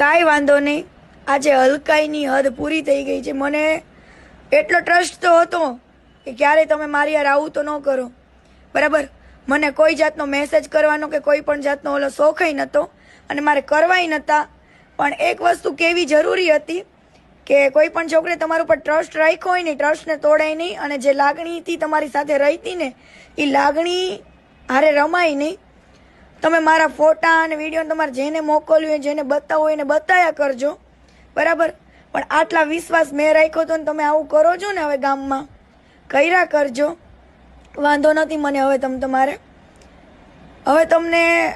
કાંઈ વાંધો નહીં. આજે હલકાઈની હદ પૂરી થઈ ગઈ છે. મને એટલો ટ્રસ્ટ તો હતો કે ક્યારે તમે મારી યાર આવું તો ન કરો. બરાબર? મને કોઈ જાતનો મેસેજ કરવાનો કે કોઈ પણ જાતનો ઓલો શોખય નહોતો અને મારે કરવાય નહોતા પણ એક વસ્તુ કેવી જરૂરી હતી કે કોઈ પણ છોકરે તમારા ઉપર ટ્રસ્ટ રાખ્યો હોય ને ટ્રસ્ટને તોડાય નહીં અને જે લાગણીથી તમારી સાથે રહીતી ને, એ લાગણી હારે રમાય નહીં. તમે મારા ફોટા અને વીડિયો તમારે જેને મોકલ્યું હોય, જેને બતાવવું હોય એને બતાવ્યા કરજો. બરાબર? પણ આટલા વિશ્વાસ મેં રાખ્યો તો ને તમે આવું કરો છો ને હવે ગામમાં, કર્યા કરજો. વાંધો નથી મને હવે તમે, તમારે. હવે તમને,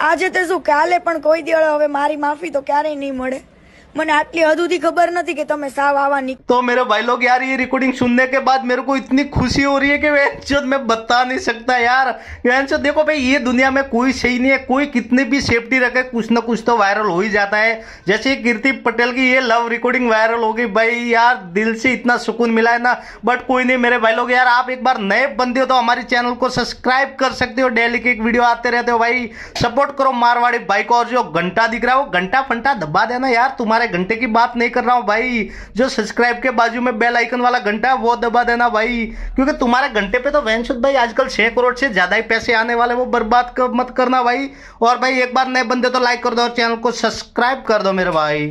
આજે તે શું, કાલે પણ કોઈ દિવસ હવે મારી માફી તો ક્યારેય નહીં મળે. मैंने आटली अधूरी थी खबर नहीं कि तुम्हें साव आवा नहीं तो मेरे भाई लोग यार ये रिकॉर्डिंग सुनने के बाद मेरे को इतनी खुशी हो रही है कि वैनचोद मैं बता नहीं सकता यार वैनचोद देखो भाई ये दुनिया में कोई सही नहीं है कोई कितनी भी सेफ्टी रखे कुछ ना कुछ तो वायरल हो ही जाता है जैसे कीर्ति पटेल की ये लव रिकॉर्डिंग वायरल हो गई भाई यार दिल से इतना सुकून मिला है ना बट कोई नहीं मेरे भाई लोग यार आप एक बार नए बंदे हो तो हमारे चैनल को सब्सक्राइब कर सकते हो डेली के एक वीडियो आते रहते हो भाई सपोर्ट करो मारवाड़ी भाई को और जो घंटा दिख रहा है वो घंटा फंटा दबा देना यार तुम्हारे घंटे की बात नहीं कर रहा हूँ भाई। जो सब्सक्राइब के बाजू में बेल आइकन वाला घंटा है वो दबा देना भाई। क्योंकि तुम्हारे घंटे पे तो वैनशुद भाई आजकल छह करोड़ से ज़्यादा ही पैसे आने वाले वो बर्बाद कर, मत करना भाई। और भाई एक बार नए बंदे तो लाइक कर दो और चैनल को सब्सक्राइब कर दो मेरे भाई।